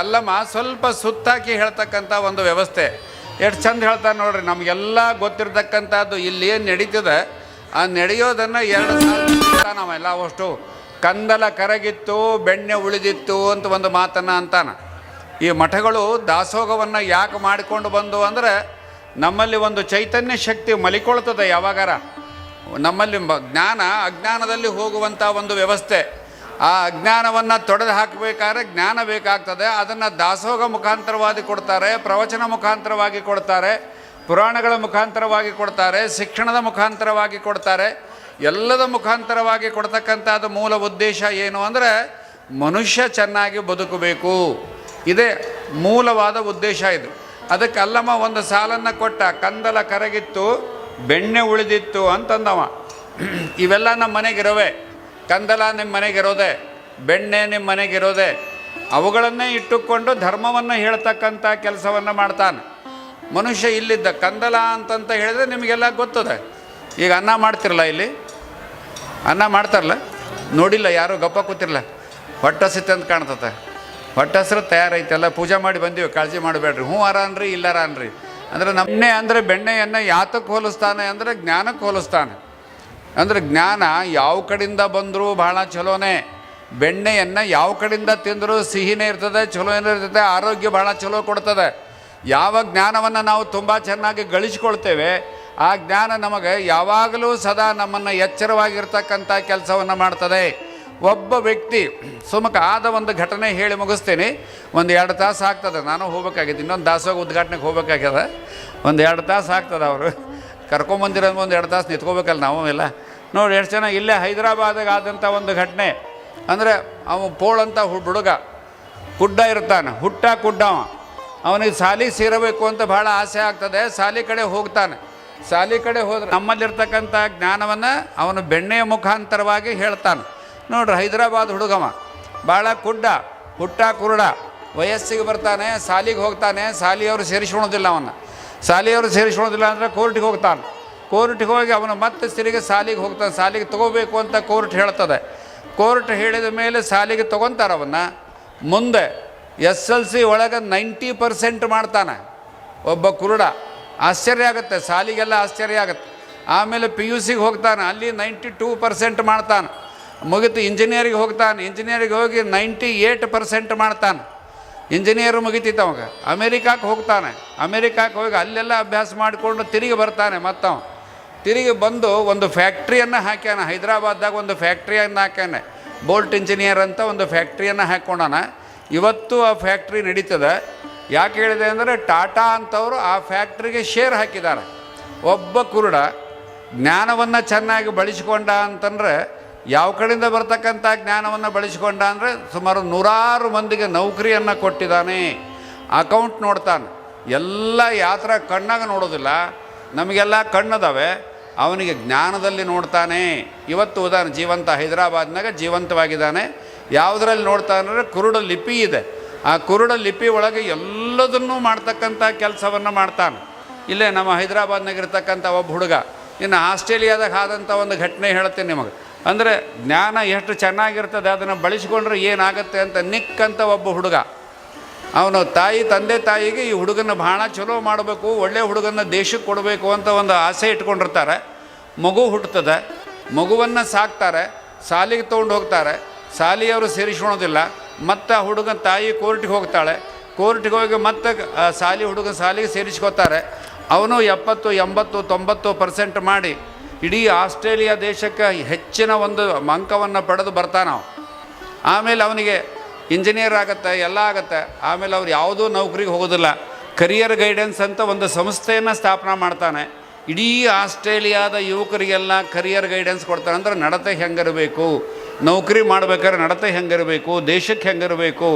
ಅಲ್ಲಮ್ಮ, ಸ್ವಲ್ಪ ಸುತ್ತಾಕಿ ಹೇಳ್ತಕ್ಕಂಥ ಒಂದು ವ್ಯವಸ್ಥೆ. ಎಷ್ಟು ಚಂದ ಹೇಳ್ತಾರೆ ನೋಡ್ರಿ, ನಮಗೆಲ್ಲ ಗೊತ್ತಿರ್ತಕ್ಕಂಥದ್ದು ಇಲ್ಲಿ ಏನು ನಡೀತದೆ. ಆ ನಡೆಯೋದನ್ನು ಎರಡು ಸಾವಿರ ನಾವೆಲ್ಲ ಅವಷ್ಟು ಕಂದಲ ಕರಗಿತ್ತು, ಬೆಣ್ಣೆ ಉಳಿದಿತ್ತು ಅಂತ ಒಂದು ಮಾತನ್ನು ಅಂತಾನ. ಈ ಮಠಗಳು ದಾಸೋಗವನ್ನು ಯಾಕೆ ಮಾಡಿಕೊಂಡು ಬಂದು ಅಂದರೆ ನಮ್ಮಲ್ಲಿ ಒಂದು ಚೈತನ್ಯ ಶಕ್ತಿ ಮಲಿಕೊಳ್ತದೆ ಯಾವಾಗಾರ. ನಮ್ಮಲ್ಲಿ ಜ್ಞಾನ, ಅಜ್ಞಾನದಲ್ಲಿ ಹೋಗುವಂಥ ಒಂದು ವ್ಯವಸ್ಥೆ. ಆ ಅಜ್ಞಾನವನ್ನು ತೊಡೆದು ಹಾಕಬೇಕಾದ್ರೆ ಜ್ಞಾನ ಬೇಕಾಗ್ತದೆ. ಅದನ್ನು ದಾಸೋಗ ಮುಖಾಂತರವಾಗಿ ಕೊಡ್ತಾರೆ, ಪ್ರವಚನ ಮುಖಾಂತರವಾಗಿ ಕೊಡ್ತಾರೆ, ಪುರಾಣಗಳ ಮುಖಾಂತರವಾಗಿ ಕೊಡ್ತಾರೆ, ಶಿಕ್ಷಣದ ಮುಖಾಂತರವಾಗಿ ಕೊಡ್ತಾರೆ. ಎಲ್ಲದ ಮುಖಾಂತರವಾಗಿ ಕೊಡ್ತಕ್ಕಂಥದ್ದು ಮೂಲ ಉದ್ದೇಶ ಏನು ಅಂದರೆ ಮನುಷ್ಯ ಚೆನ್ನಾಗಿ ಬದುಕಬೇಕು. ಇದೇ ಮೂಲವಾದ ಉದ್ದೇಶ ಇದು. ಅದಕ್ಕೆ ಅಲ್ಲಮ್ಮ ಒಂದು ಸಾಲನ್ನು ಕೊಟ್ಟ, ಕಂದಲ ಕರಗಿತ್ತು, ಬೆಣ್ಣೆ ಉಳಿದಿತ್ತು ಅಂತಂದವ. ಇವೆಲ್ಲ ನಮ್ಮ ಮನೆಗಿರೋವೆ. ಕಂದಲ ನಿಮ್ಮ ಮನೆಗಿರೋದೆ, ಬೆಣ್ಣೆ ನಿಮ್ಮ ಮನೆಗಿರೋದೆ, ಅವುಗಳನ್ನೇ ಇಟ್ಟುಕೊಂಡು ಧರ್ಮವನ್ನು ಹೇಳ್ತಕ್ಕಂಥ ಕೆಲಸವನ್ನು ಮಾಡ್ತಾನೆ. ಮನುಷ್ಯ ಇಲ್ಲಿದ್ದ ಕಂದಲ ಅಂತಂತ ಹೇಳಿದ್ರೆ ನಿಮಗೆಲ್ಲ ಗೊತ್ತದೆ. ಈಗ ಅನ್ನ ಮಾಡ್ತಿರಲ್ಲ ಇಲ್ಲಿ? ಅನ್ನ ಮಾಡ್ತಾರಲ್ಲ? ನೋಡಿಲ್ಲ ಯಾರೂ, ಗಪ್ಪ ಕೂತಿರಲ್ಲ. ಹೊಟ್ಟೆ ಅಂತ ಕಾಣ್ತತೆ. ಹೊಟ್ಟೆ ಹಸಿರು ತಯಾರೈತೆಲ್ಲ ಪೂಜೆ ಮಾಡಿ ಬಂದೀವಿ, ಕಾಳಜಿ ಮಾಡಬೇಡ್ರಿ. ಹ್ಞೂ ಅರ ಅನ್ರಿ, ಇಲ್ಲರ ಅನ್ರಿ. ಅಂದರೆ ನಮ್ಮನ್ನೇ ಅಂದರೆ ಬೆಣ್ಣೆಯನ್ನು ಯಾತಕ್ಕೆ ಹೋಲಿಸ್ತಾನೆ ಅಂದರೆ ಜ್ಞಾನಕ್ಕೆ ಹೋಲಿಸ್ತಾನೆ. ಅಂದರೆ ಜ್ಞಾನ ಯಾವ ಕಡೆಯಿಂದ ಬಂದರೂ ಭಾಳ ಚಲೋನೇ. ಬೆಣ್ಣೆಯನ್ನು ಯಾವ ಕಡೆಯಿಂದ ತಿಂದರೂ ಸಿಹಿನೇ ಇರ್ತದೆ ಚಲೋ ಇರ್ತದೆ, ಆರೋಗ್ಯ ಭಾಳ ಚಲೋ ಕೊಡ್ತದೆ. ಯಾವ ಜ್ಞಾನವನ್ನು ನಾವು ತುಂಬ ಚೆನ್ನಾಗಿ ಗಳಿಸ್ಕೊಳ್ತೇವೆ, ಆ ಜ್ಞಾನ ನಮಗೆ ಯಾವಾಗಲೂ ಸದಾ ನಮ್ಮನ್ನು ಎಚ್ಚರವಾಗಿರ್ತಕ್ಕಂಥ ಕೆಲಸವನ್ನು ಮಾಡ್ತದೆ. ಒಬ್ಬ ವ್ಯಕ್ತಿ ಸುಮಕ ಆದ ಒಂದು ಘಟನೆ ಹೇಳಿ ಮುಗಿಸ್ತೀನಿ. ಒಂದು ಎರಡು ತಾಸು ಆಗ್ತದೆ, ನಾನು ಹೋಗ್ಬೇಕಾಗಿತ್ತು, ಇನ್ನೊಂದು ದಾಸೋಗ ಉದ್ಘಾಟನೆಗೆ ಹೋಗ್ಬೇಕಾಗ್ಯದ. ಒಂದು ಎರಡು ತಾಸು ಆಗ್ತದೆ ಅವರು. ಕರ್ಕೊಂಬಂದಿರೋದು ಒಂದು ಎರಡು ತಾಸು ನಿಂತ್ಕೋಬೇಕಲ್ಲ ನಾವು ಎಲ್ಲ. ನೋಡಿ ಎಷ್ಟು ಜನ ಇಲ್ಲೇ ಹೈದರಾಬಾದಾಗ ಆದಂಥ ಒಂದು ಘಟನೆ. ಅಂದರೆ ಅವನು ಪೋಳಂತ ಹುಡುಗ. ಕುಡ್ಡ ಇರ್ತಾನೆ. ಹುಟ್ಟ ಕುಡ್ಡವ ಅವನಿಗೆ ಸಾಲಿ ಸೇರಬೇಕು ಅಂತ ಭಾಳ ಆಸೆ ಆಗ್ತದೆ. ಸಾಲಿ ಕಡೆ ಹೋಗ್ತಾನೆ. ಸಾಲಿ ಕಡೆ ಹೋದ್ರೆ ನಮ್ಮಲ್ಲಿರ್ತಕ್ಕಂಥ ಜ್ಞಾನವನ್ನು ಅವನು ಬೆಣ್ಣೆಯ ಮುಖಾಂತರವಾಗಿ ಹೇಳ್ತಾನೆ. ನೋಡ್ರಿ ಹೈದರಾಬಾದ್ ಹುಡುಗವ. ಭಾಳ ಕುಡ್ಡ, ಹುಟ್ಟ ಕುರುಡ. ವಯಸ್ಸಿಗೆ ಬರ್ತಾನೆ, ಸಾಲಿಗೆ ಹೋಗ್ತಾನೆ, ಸಾಲಿಯವರು ಸೇರಿಸ್ಕೊಳೋದಿಲ್ಲ ಅವನ್ನ. ಸಾಲಿಯವರು ಸೇರಿಸ್ಕೊಳ್ಳೋದಿಲ್ಲ ಅಂದರೆ ಕೋರ್ಟಿಗೆ ಹೋಗ್ತಾನೆ. ಕೋರ್ಟಿಗೆ ಹೋಗಿ ಅವನು ಮತ್ತೆ ಸಿರಿಗೆ ಸಾಲಿಗೆ ಹೋಗ್ತಾನೆ. ಸಾಲಿಗೆ ತಗೋಬೇಕು ಅಂತ ಕೋರ್ಟ್ ಹೇಳ್ತದೆ. ಕೋರ್ಟ್ ಹೇಳಿದ ಮೇಲೆ ಸಾಲಿಗೆ ತೊಗೊತಾರೆ ಅವನ್ನ. ಮುಂದೆ ಎಸ್ ಎಲ್ ಸಿ ಒಳಗೆ ನೈಂಟಿ ಪರ್ಸೆಂಟ್ ಮಾಡ್ತಾನೆ ಒಬ್ಬ ಕುರುಡ. ಆಶ್ಚರ್ಯ ಆಗುತ್ತೆ, ಸಾಲಿಗೆಲ್ಲ ಆಶ್ಚರ್ಯ ಆಗುತ್ತೆ. ಆಮೇಲೆ ಪಿ ಯು ಸಿಗೆ ಹೋಗ್ತಾನೆ, ಅಲ್ಲಿ ನೈಂಟಿ ಟೂ ಪರ್ಸೆಂಟ್ ಮಾಡ್ತಾನೆ. ಮುಗಿತು ಇಂಜಿನಿಯರಿಗೆ ಹೋಗ್ತಾನೆ. ಇಂಜಿನಿಯರಿಗೆ ಹೋಗಿ ನೈಂಟಿ ಏಟ್ ಪರ್ಸೆಂಟ್ ಮಾಡ್ತಾನೆ. ಇಂಜಿನಿಯರ್ ಮುಗಿತಿತ್ತು ಅವಾಗ. ಅಮೇರಿಕಾಕ್ಕೆ ಹೋಗ್ತಾನೆ. ಅಮೇರಿಕಾಕ್ಕೆ ಹೋಗಿ ಅಲ್ಲೆಲ್ಲ ಅಭ್ಯಾಸ ಮಾಡಿಕೊಂಡು ತಿರುಗಿ ಬರ್ತಾನೆ ಮತ್ತವ. ತಿರುಗಿ ಬಂದು ಒಂದು ಫ್ಯಾಕ್ಟ್ರಿಯನ್ನು ಹಾಕ್ಯಾನ. ಹೈದರಾಬಾದ್ದಾಗ ಒಂದು ಫ್ಯಾಕ್ಟ್ರಿಯನ್ನು ಹಾಕ್ಯಾನೆ. ಬೋಲ್ಟ್ ಇಂಜಿನಿಯರ್ ಅಂತ ಒಂದು ಫ್ಯಾಕ್ಟ್ರಿಯನ್ನು ಹಾಕ್ಕೊಂಡಾನ. ಇವತ್ತು ಆ ಫ್ಯಾಕ್ಟ್ರಿ ನಡೀತದೆ. ಯಾಕೆ ಹೇಳಿದೆ ಅಂದರೆ ಟಾಟಾ ಅಂತವರು ಆ ಫ್ಯಾಕ್ಟ್ರಿಗೆ ಶೇರ್ ಹಾಕಿದ್ದಾರೆ ಒಬ್ಬ ಕುರುಡ ಜ್ಞಾನವನ್ನು ಚೆನ್ನಾಗಿ ಬಳಸಿಕೊಂಡ ಅಂತಂದರೆ ಯಾವ ಕಡೆಯಿಂದ ಬರ್ತಕ್ಕಂಥ ಜ್ಞಾನವನ್ನು ಬಳಸಿಕೊಂಡ ಅಂದರೆ ಸುಮಾರು ನೂರಾರು ಮಂದಿಗೆ ನೌಕರಿಯನ್ನು ಕೊಟ್ಟಿದ್ದಾನೆ. ಅಕೌಂಟ್ ನೋಡ್ತಾನೆ. ಎಲ್ಲ ಯಾತ್ರ ಕಣ್ಣಾಗ ನೋಡೋದಿಲ್ಲ. ನಮಗೆಲ್ಲ ಕಣ್ಣದಾವೆ. ಅವನಿಗೆ ಜ್ಞಾನದಲ್ಲಿ ನೋಡ್ತಾನೆ. ಇವತ್ತು ಉದಾಹರಣೆ, ಜೀವಂತ ಹೈದರಾಬಾದ್ನಾಗ ಜೀವಂತವಾಗಿದ್ದಾನೆ. ಯಾವುದರಲ್ಲಿ ನೋಡ್ತಾನೆ ಕುರುಡ ಲಿಪಿ ಇದೆ. ಆ ಕುರುಡ ಲಿಪಿ ಒಳಗೆ ಎಲ್ಲದನ್ನೂ ಮಾಡ್ತಕ್ಕಂಥ ಕೆಲಸವನ್ನು ಮಾಡ್ತಾನೆ. ಇಲ್ಲೇ ನಮ್ಮ ಹೈದರಾಬಾದ್ನಾಗ ಇರ್ತಕ್ಕಂಥ ಒಬ್ಬ ಹುಡುಗ. ಇನ್ನು ಆಸ್ಟ್ರೇಲಿಯಾದಾಗ ಆದಂಥ ಒಂದು ಘಟನೆ ಹೇಳ್ತೀನಿ ನಿಮಗೆ. ಅಂದರೆ ಜ್ಞಾನ ಎಷ್ಟು ಚೆನ್ನಾಗಿರ್ತದೆ ಅದನ್ನು ಬಳಸಿಕೊಂಡ್ರೆ ಏನಾಗುತ್ತೆ ಅಂತ ನಿಕ್ಕಂತ ಒಬ್ಬ ಹುಡುಗ. ಅವನು ತಾಯಿ, ತಂದೆ ತಾಯಿಗೆ ಈ ಹುಡುಗನ ಭಾಳ ಚಲೋ ಮಾಡಬೇಕು, ಒಳ್ಳೆ ಹುಡುಗನ ದೇಶಕ್ಕೆ ಕೊಡಬೇಕು ಅಂತ ಒಂದು ಆಸೆ ಇಟ್ಕೊಂಡಿರ್ತಾರೆ. ಮಗು ಹುಟ್ಟುತ್ತದೆ ಮಗುವನ್ನು ಸಾಕ್ತಾರೆ, ಸಾಲಿಗೆ ತೊಗೊಂಡು ಹೋಗ್ತಾರೆ, ಸಾಲಿಯವರು ಸೇರಿಸ್ಕೊಳೋದಿಲ್ಲ ಮತ್ತು ಆ ಹುಡುಗನ ತಾಯಿ ಕೋರ್ಟಿಗೆ ಹೋಗ್ತಾಳೆ, ಕೋರ್ಟಿಗೆ ಹೋಗಿ ಮತ್ತೆ ಸಾಲಿ ಹುಡುಗನ ಸಾಲಿಗೆ ಸೇರಿಸ್ಕೋತಾರೆ. ಅವನು ಎಪ್ಪತ್ತು, ಎಂಬತ್ತು, ತೊಂಬತ್ತು ಪರ್ಸೆಂಟ್ ಮಾಡಿ ಇಡೀ ಆಸ್ಟ್ರೇಲಿಯಾ ದೇಶಕ್ಕೆ ಹೆಚ್ಚಿನ ಒಂದು ಅಂಕವನ್ನು ಪಡೆದು ಬರ್ತಾನೆ ಅವ ಆಮೇಲೆ ಅವನಿಗೆ ಇಂಜಿನಿಯರ್ ಆಗುತ್ತೆ, ಎಲ್ಲ ಆಗುತ್ತೆ. ಆಮೇಲೆ ಅವ್ರು ಯಾವುದೂ ನೌಕರಿಗೆ ಹೋಗೋದಿಲ್ಲ. ಕರಿಯರ್ ಗೈಡೆನ್ಸ್ ಅಂತ ಒಂದು ಸಂಸ್ಥೆಯನ್ನು ಸ್ಥಾಪನೆ ಮಾಡ್ತಾನೆ. ಇಡೀ ಆಸ್ಟ್ರೇಲಿಯಾದ ಯುವಕರಿಗೆಲ್ಲ ಕರಿಯರ್ ಗೈಡೆನ್ಸ್ ಕೊಡ್ತಾನೆ ಅಂದ್ರೆ ನಡತೆ ಹೆಂಗಿರಬೇಕು? ನೌಕರಿ ಮಾಡ್ಬೇಕಾದ್ರೆ ನಡತೆ ಹೆಂಗಿರಬೇಕು? ದೇಶಕ್ಕೆ ಹೆಂಗಿರಬೇಕು?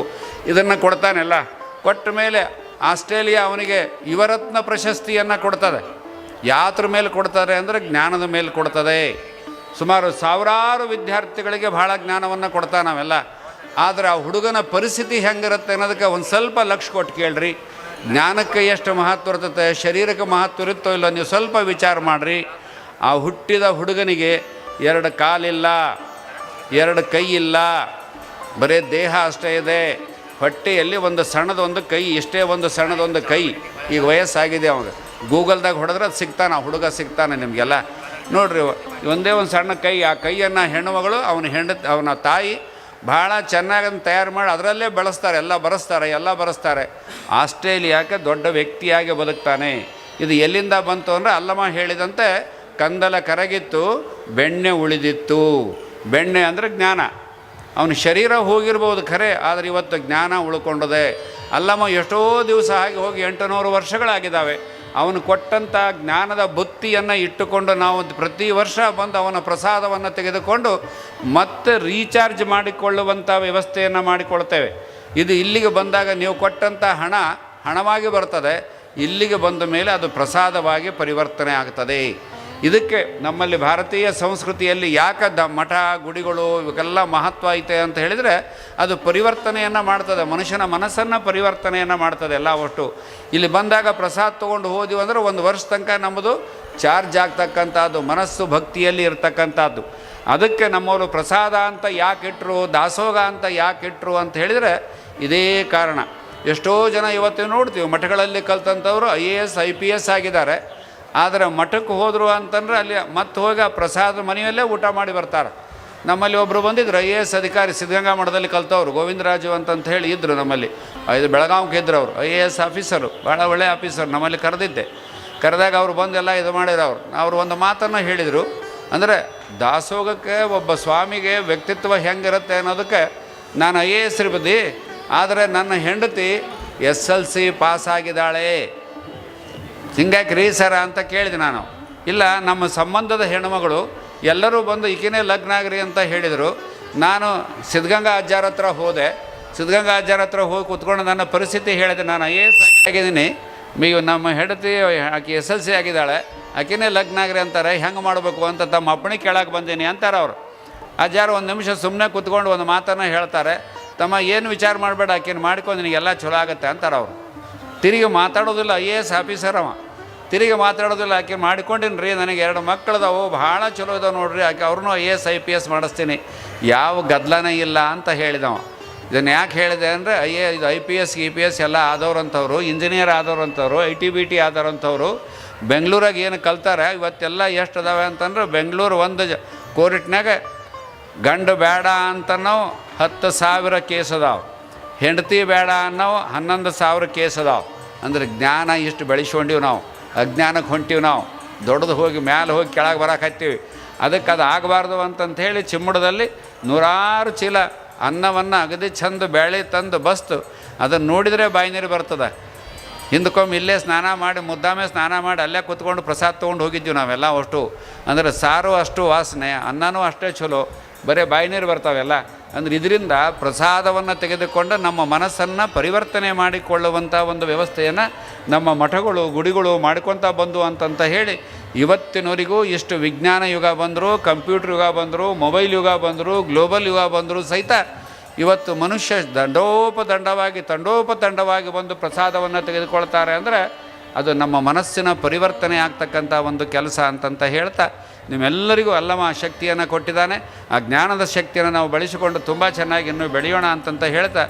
ಇದನ್ನು ಕೊಡ್ತಾನೆಲ್ಲ ಕೊಟ್ಟ ಮೇಲೆ ಆಸ್ಟ್ರೇಲಿಯಾ ಅವನಿಗೆ ಯುವರತ್ನ ಪ್ರಶಸ್ತಿಯನ್ನು ಕೊಡ್ತದೆ. ಯಾತ್ರ ಮೇಲೆ ಕೊಡ್ತಾರೆ ಅಂದರೆ ಜ್ಞಾನದ ಮೇಲೆ ಕೊಡ್ತದೆ. ಸುಮಾರು ಸಾವಿರಾರು ವಿದ್ಯಾರ್ಥಿಗಳಿಗೆ ಭಾಳ ಜ್ಞಾನವನ್ನು ಕೊಡ್ತಾ ನಾವೆಲ್ಲ. ಆದರೆ ಆ ಹುಡುಗನ ಪರಿಸ್ಥಿತಿ ಹೆಂಗಿರುತ್ತೆ ಅನ್ನೋದಕ್ಕೆ ಒಂದು ಸ್ವಲ್ಪ ಲಕ್ಷ ಕೊಟ್ಟು ಕೇಳ್ರಿ. ಜ್ಞಾನಕ್ಕೆ ಎಷ್ಟು ಮಹತ್ವ ಇರ್ತದೆ, ಶರೀರಕ್ಕೆ ಮಹತ್ವ ಇರುತ್ತೋ ಇಲ್ಲೋ ನೀವು ಸ್ವಲ್ಪ ವಿಚಾರ ಮಾಡಿರಿ. ಆ ಹುಟ್ಟಿದ ಹುಡುಗನಿಗೆ ಎರಡು ಕಾಲಿಲ್ಲ, ಎರಡು ಕೈ ಇಲ್ಲ, ಬರೀ ದೇಹ ಅಷ್ಟೇ ಇದೆ. ಹೊಟ್ಟೆಯಲ್ಲಿ ಒಂದು ಸಣ್ಣದೊಂದು ಕೈ, ಇಷ್ಟೇ ಒಂದು ಸಣ್ಣದೊಂದು ಕೈ. ಈಗ ವಯಸ್ಸಾಗಿದೆ ಅವಾಗ. ಗೂಗಲ್ದಾಗ ಹೊಡೆದ್ರೆ ಅದು ಸಿಗ್ತಾನೆ ಹುಡುಗ ಸಿಗ್ತಾನೆ ನಿಮಗೆಲ್ಲ. ನೋಡ್ರಿ, ಒಂದೇ ಒಂದು ಸಣ್ಣ ಕೈ, ಆ ಕೈಯನ್ನು ಹೆಣ್ಣುಮಗಳು ಅವನ ಹೆಂಡ, ಅವನ ತಾಯಿ ಭಾಳ ಚೆನ್ನಾಗಿ ತಯಾರು ಮಾಡಿ ಅದರಲ್ಲೇ ಬೆಳೆಸ್ತಾರೆ, ಎಲ್ಲ ಬರೆಸ್ತಾರೆ ಎಲ್ಲ ಬರೆಸ್ತಾರೆ. ಆಸ್ಟ್ರೇಲಿಯಾಕ್ಕೆ ದೊಡ್ಡ ವ್ಯಕ್ತಿಯಾಗಿ ಬದುಕ್ತಾನೆ. ಇದು ಎಲ್ಲಿಂದ ಬಂತು ಅಂದರೆ ಅಲ್ಲಮ್ಮ ಹೇಳಿದಂತೆ ಕಂದಲ ಕರಗಿತ್ತು, ಬೆಣ್ಣೆ ಉಳಿದಿತ್ತು. ಬೆಣ್ಣೆ ಅಂದರೆ ಜ್ಞಾನ. ಅವನ ಶರೀರ ಹೋಗಿರ್ಬೋದು ಖರೆ, ಆದರೆ ಇವತ್ತು ಜ್ಞಾನ ಉಳ್ಕೊಂಡಿದೆ. ಅಲ್ಲಮ್ಮ ಎಷ್ಟೋ ದಿವಸ ಆಗಿ ಹೋಗಿ ಎಂಟುನೂರು ವರ್ಷಗಳಾಗಿದ್ದಾವೆ. ಅವನು ಕೊಟ್ಟಂಥ ಜ್ಞಾನದ ಬುತ್ತಿಯನ್ನು ಇಟ್ಟುಕೊಂಡು ನಾವು ಪ್ರತಿ ವರ್ಷ ಬಂದು ಅವನ ಪ್ರಸಾದವನ್ನು ತೆಗೆದುಕೊಂಡು ಮತ್ತೆ ರೀಚಾರ್ಜ್ ಮಾಡಿಕೊಳ್ಳುವಂಥ ವ್ಯವಸ್ಥೆಯನ್ನು ಮಾಡಿಕೊಳ್ತೇವೆ. ಇದು ಇಲ್ಲಿಗೆ ಬಂದಾಗ ನೀವು ಕೊಟ್ಟಂಥ ಹಣ ಹಣವಾಗಿ ಬರ್ತದೆ, ಇಲ್ಲಿಗೆ ಬಂದ ಮೇಲೆ ಅದು ಪ್ರಸಾದವಾಗಿ ಪರಿವರ್ತನೆ ಆಗ್ತದೆ. ಇದಕ್ಕೆ ನಮ್ಮಲ್ಲಿ ಭಾರತೀಯ ಸಂಸ್ಕೃತಿಯಲ್ಲಿ ಯಾಕೆ ದ ಮಠ, ಗುಡಿಗಳು ಇವಕ್ಕೆಲ್ಲ ಮಹತ್ವ ಐತೆ ಅಂತ ಹೇಳಿದರೆ ಅದು ಪರಿವರ್ತನೆಯನ್ನು ಮಾಡ್ತದೆ. ಮನುಷ್ಯನ ಮನಸ್ಸನ್ನು ಪರಿವರ್ತನೆಯನ್ನು ಮಾಡ್ತದೆ ಎಲ್ಲ ಒಟ್ಟು. ಇಲ್ಲಿ ಬಂದಾಗ ಪ್ರಸಾದ ತೊಗೊಂಡು ಹೋದಿವಿ ಅಂದರೆ ಒಂದು ವರ್ಷ ತನಕ ನಮ್ಮದು ಚಾರ್ಜ್ ಆಗ್ತಕ್ಕಂಥದ್ದು, ಮನಸ್ಸು ಭಕ್ತಿಯಲ್ಲಿ ಇರ್ತಕ್ಕಂಥದ್ದು. ಅದಕ್ಕೆ ನಮ್ಮವರು ಪ್ರಸಾದ ಅಂತ ಯಾಕೆ ಇಟ್ಟರು ದಾಸೋಗ ಅಂತ ಯಾಕೆ ಇಟ್ಟರು ಅಂತ ಹೇಳಿದರೆ ಇದೇ ಕಾರಣ. ಎಷ್ಟೋ ಜನ ಇವತ್ತು ನೋಡ್ತೀವಿ ಮಠಗಳಲ್ಲಿ ಕಲ್ತಂಥವ್ರು, I A S, I P S ಆಗಿದ್ದಾರೆ. ಆದರೆ ಮಠಕ್ಕೆ ಹೋದರು ಅಂತಂದ್ರೆ ಅಲ್ಲಿ ಮತ್ತೆ ಹೋಗಿ ಆ ಪ್ರಸಾದ ಮನೆಯಲ್ಲೇ ಊಟ ಮಾಡಿ ಬರ್ತಾರೆ. ನಮ್ಮಲ್ಲಿ ಒಬ್ಬರು ಬಂದಿದ್ರು, ಐ ಎ ಎಸ್ ಅಧಿಕಾರಿ ಸಿದ್ಧಗಂಗಾ ಮಠದಲ್ಲಿ ಕಲ್ತವ್ರು ಗೋವಿಂದರಾಜು ಅಂತಂತ ಹೇಳಿ ಇದ್ದರು ನಮ್ಮಲ್ಲಿ. ಇದು ಬೆಳಗಾವಿಗೆ ಇದ್ರು ಅವರು ಐ ಎ ಎಸ್ ಆಫೀಸರು ಭಾಳ ಒಳ್ಳೆಯ ಆಫೀಸರ್, ನಮ್ಮಲ್ಲಿ ಕರೆದಿದ್ದೆ. ಕರೆದಾಗ ಅವರು ಬಂದೆಲ್ಲ ಇದು ಮಾಡಿದ್ರು ಅವರು. ಅವರು ಒಂದು ಮಾತನ್ನು ಹೇಳಿದರು, ಅಂದರೆ ದಾಸೋಗಕ್ಕೆ ಒಬ್ಬ ಸ್ವಾಮಿಗೆ ವ್ಯಕ್ತಿತ್ವ ಹೆಂಗಿರುತ್ತೆ ಅನ್ನೋದಕ್ಕೆ ನಾನು ಐ ಎ ಎಸ್ ಇರ್ಬದಿ ಆದರೆ ನನ್ನ ಹೆಂಡತಿ ಎಸ್ ಎಲ್ ಸಿ ಪಾಸ್ ಆಗಿದ್ದಾಳೆ. ಹಿಂಗಾಗಿ ರೀ ಸರ ಅಂತ ಕೇಳಿದೆ ನಾನು. ಇಲ್ಲ, ನಮ್ಮ ಸಂಬಂಧದ ಹೆಣ್ಮಗಳು ಎಲ್ಲರೂ ಬಂದು ಈಕೆನೇ ಲಗ್ನ ಆಗ್ರಿ ಅಂತ ಹೇಳಿದರು. ನಾನು ಸಿದ್ಧಗಂಗಾ ಅಜ್ಜಾರ ಹತ್ರ ಹೋದೆ. ಸಿದ್ಧಗಂಗಾ ಅಜ್ಜಾರ ಹತ್ರ ಹೋಗಿ ಕೂತ್ಕೊಂಡು ನನ್ನ ಪರಿಸ್ಥಿತಿ ಹೇಳಿದೆ. ನಾನು ಐ ಎ ಎಸ್ ಆಗಿದ್ದೀನಿ ನೀವು ನಮ್ಮ ಹೆಂಡತಿ ಆಕೆ ಎಸ್ ಎಲ್ ಸಿ ಆಗಿದ್ದಾಳೆ. ಆಕೆನೇ ಲಗ್ನ ಆಗ್ರಿ ಅಂತಾರೆ. ಹೆಂಗೆ ಮಾಡಬೇಕು ಅಂತ ತಮ್ಮ ಅಪ್ಪಣೆ ಕೇಳಕ್ಕೆ ಬಂದೀನಿ ಅಂತಾರೆ ಅವರು. ಅಜ್ಜಾರು ಒಂದು ನಿಮಿಷ ಸುಮ್ಮನೆ ಕೂತ್ಕೊಂಡು ಒಂದು ಮಾತನ್ನು ಹೇಳ್ತಾರೆ. ತಮ್ಮ ಏನು ವಿಚಾರ ಮಾಡಬೇಡ, ಆಕೆನ ಮಾಡ್ಕೊಂಡು ನಿನಗೆಲ್ಲ ಚಲೋ ಆಗುತ್ತೆ ಅಂತಾರೆ ಅವರು. ತಿರುಗಿ ಮಾತಾಡೋದಿಲ್ಲ ಐ ಎ ಎಸ್ ಆಫೀಸರ್ ಅವ. ತಿರುಗಿ ಮಾತಾಡೋದಿಲ್ಲ, ಆಕೆ ಮಾಡಿಕೊಂಡಿನಿ ರೀ ನನಗೆ ಎರಡು ಮಕ್ಕಳದಾವು ಭಾಳ ಚಲೋ ಇದಾವೆ ನೋಡ್ರಿ, ಆಕೆ ಅವ್ರನ್ನೂ I S I P S ಮಾಡಿಸ್ತೀನಿ. ಯಾವ ಗದ್ದಲನೇ ಇಲ್ಲ ಅಂತ ಹೇಳಿದವ. ಇದನ್ನು ಯಾಕೆ ಹೇಳಿದೆ ಅಂದರೆ ಐ ಎ ಇದು I P S E P S ಎಲ್ಲ ಆದವ್ರಂಥವ್ರು, ಇಂಜಿನಿಯರ್ ಆದವ್ರಂಥವ್ರು ಐ ಟಿ ಬಿ ಟಿ ಆದವ್ರಂಥವ್ರು, ಬೆಂಗಳೂರಾಗ ಏನು ಕಲ್ತಾರೆ, ಇವತ್ತೆಲ್ಲ ಎಷ್ಟು ಅದಾವೆ ಅಂತಂದ್ರೆ, ಬೆಂಗಳೂರು ಒಂದು ಜ ಕೋರಿಟ್ನಾಗ ಗಂಡು ಬೇಡ ಅಂತನೋ ಹತ್ತು ಸಾವಿರ ಕೇಸ್ ಅದಾವೆ. ಹೆಂಡತಿ ಬೇಡ ಅನ್ನೋ ಹನ್ನೊಂದು ಸಾವಿರ ಕೇಸ್ ಅದಾವೆ. ಅಂದ್ರೆ ಜ್ಞಾನ ಇಷ್ಟು ಬೆಳೆಸ್ಕೊಂಡಿವಿ ನಾವು. ಅಜ್ಞಾನಕ್ಕೆ ಹೊಂಟೀವಿ ನಾವು. ದೊಡ್ಡದು ಹೋಗಿ ಮ್ಯಾಲೆ ಹೋಗಿ ಕೆಳಗೆ ಬರಕತ್ತೀವಿ ಅದಕ್ಕೆ ಅದು ಆಗಬಾರ್ದು ಅಂತಂತ ಹೇಳಿ ಚಿಮ್ಮಡದಲ್ಲಿ ನೂರಾರು ಚೀಲ ಅನ್ನವನ್ನು ಅಗದಿ ಚಂದ ಬೇಳೆ ತಂದು ಬಸ್ತು. ಅದನ್ನು ನೋಡಿದರೆ ಬಾಯಿ ನೀರು ಬರ್ತದೆ. ಹಿಂದಕ್ಕೊಮ್ಮೆ ಇಲ್ಲೇ ಸ್ನಾನ ಮಾಡಿ, ಮುದ್ದಾಮೆ ಸ್ನಾನ ಮಾಡಿ ಅಲ್ಲೇ ಕೂತ್ಕೊಂಡು ಪ್ರಸಾದ ತೊಗೊಂಡು ಹೋಗಿದ್ವಿ ನಾವೆಲ್ಲ ಅಷ್ಟು. ಅಂದರೆ ಸಾರು ಅಷ್ಟು ವಾಸನೆ, ಅನ್ನನೂ ಅಷ್ಟೇ ಚಲೋ. ಬರೀ ಬಾಯಿ ನೀರು ಬರ್ತಾವೆಲ್ಲ. ಅಂದ್ರೆ ಇದರಿಂದ ಪ್ರಸಾದವನ್ನು ತೆಗೆದುಕೊಂಡು ನಮ್ಮ ಮನಸ್ಸನ್ನು ಪರಿವರ್ತನೆ ಮಾಡಿಕೊಳ್ಳುವಂಥ ಒಂದು ವ್ಯವಸ್ಥೆಯನ್ನು ನಮ್ಮ ಮಠಗಳು, ಗುಡಿಗಳು ಮಾಡ್ಕೊತಾ ಬಂದು ಅಂತಂತ ಹೇಳಿ ಇವತ್ತಿನವರೆಗೂ ಇಷ್ಟು ವಿಜ್ಞಾನ ಯುಗ ಬಂದರು, ಕಂಪ್ಯೂಟರ್ ಯುಗ ಬಂದರು, ಮೊಬೈಲ್ ಯುಗ ಬಂದರು, ಗ್ಲೋಬಲ್ ಯುಗ ಬಂದರೂ ಸಹಿತ ಇವತ್ತು ಮನುಷ್ಯ ದಂಡೋಪದಂಡವಾಗಿ, ತಂಡೋಪತಂಡವಾಗಿ ಬಂದು ಪ್ರಸಾದವನ್ನು ತೆಗೆದುಕೊಳ್ತಾರೆ ಅಂದರೆ ಅದು ನಮ್ಮ ಮನಸ್ಸಿನ ಪರಿವರ್ತನೆ ಆಗ್ತಕ್ಕಂಥ ಒಂದು ಕೆಲಸ ಅಂತಂತ ಹೇಳ್ತಾ ನಿಮ್ಮೆಲ್ಲರಿಗೂ ಅಲ್ಲಮ ಶಕ್ತಿಯನ್ನು ಕೊಟ್ಟಿದ್ದಾನೆ. ಆ ಜ್ಞಾನದ ಶಕ್ತಿಯನ್ನು ನಾವು ಬಳಸಿಕೊಂಡು ತುಂಬ ಚೆನ್ನಾಗಿ ಇನ್ನೂ ಬೆಳೆಯೋಣ ಅಂತಂತ ಹೇಳ್ತಾ